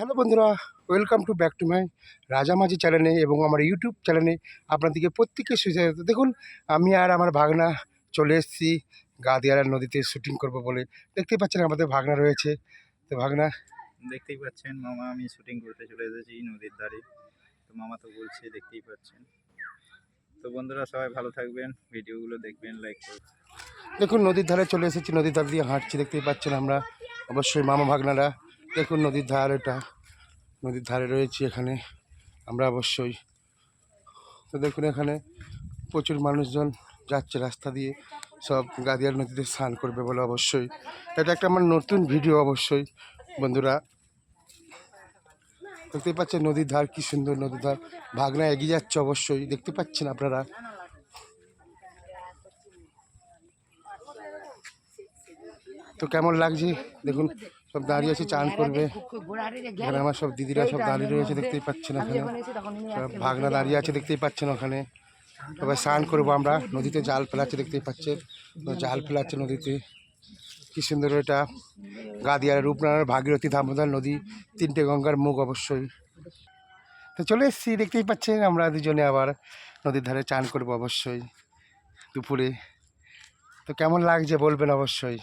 Hello বন্ধুরা welcome to back to my Rajamajhi চ্যানেলে এবং আমার ইউটিউব চ্যানেলে আপনাদেরকে প্রত্যেকের সুযোগ দেখুন আমি আর আমার ভাগনা চলে এসেছি গাদিয়ারা নদীতে শুটিং করব বলে। দেখতেই পাচ্ছেন আমাদের ভাগনা রয়েছে। তো ভাগনা দেখতেই পাচ্ছেন মামা আমি শুটিং করতে চলে এসেছি নদীর ধারে। তো মামা তো বলছে দেখতেই পাচ্ছেন। তো বন্ধুরা সবাই ভালো থাকবেন ভিডিওগুলো দেখবেন লাইক করবেন। দেখুন নদীর ধারে চলে এসেছি নদীর ধার দিয়ে হাঁটছি দেখতেই পাচ্ছেন আমরা। অবশ্যই মামা ভাগনারা দেখুন নদীর ধার এটা। নদীর ধারে রয়েছি এখানে আমরা অবশ্যই। তো দেখুন এখানে প্রচুর মানুষজন যাচ্ছে রাস্তা দিয়ে, সব গাদিয়ার নদীতে স্নান করবে বলে অবশ্যই। এটা একটা আমার নতুন ভিডিও অবশ্যই, বন্ধুরা। দেখতেই পাচ্ছেন নদীর ধার কি সুন্দর নদীর ধার। ভাগনা এগিয়ে যাচ্ছে অবশ্যই, দেখতে পাচ্ছেন আপনারা? তো কেমন লাগছে? দেখুন সব দাঁড়িয়ে আছে চান করবে। এখানে আমার সব দিদিরা সব দাঁড়িয়ে রয়েছে দেখতেই পাচ্ছেন ওখানে সব ভাগনা দাঁড়িয়ে আছে দেখতেই পাচ্ছেন ওখানে। এবার স্নান করব আমরা নদীতে জাল ফেলাচ্ছে দেখতেই পাচ্ছেন। জাল ফেলাচ্ছে নদীতে। কি সুন্দর এটা। গাদিয়ার রূপনারায়ণ ভাগীরথী দামোদর নদী তিনটে গঙ্গার মুখ অবশ্যই। তো চলে এসেছি দেখতেই পাচ্ছেন আমরা দুজনে আবার নদীর ধারে চান করব অবশ্যই দুপুরে। তো কেমন লাগছে বলবেন অবশ্যই।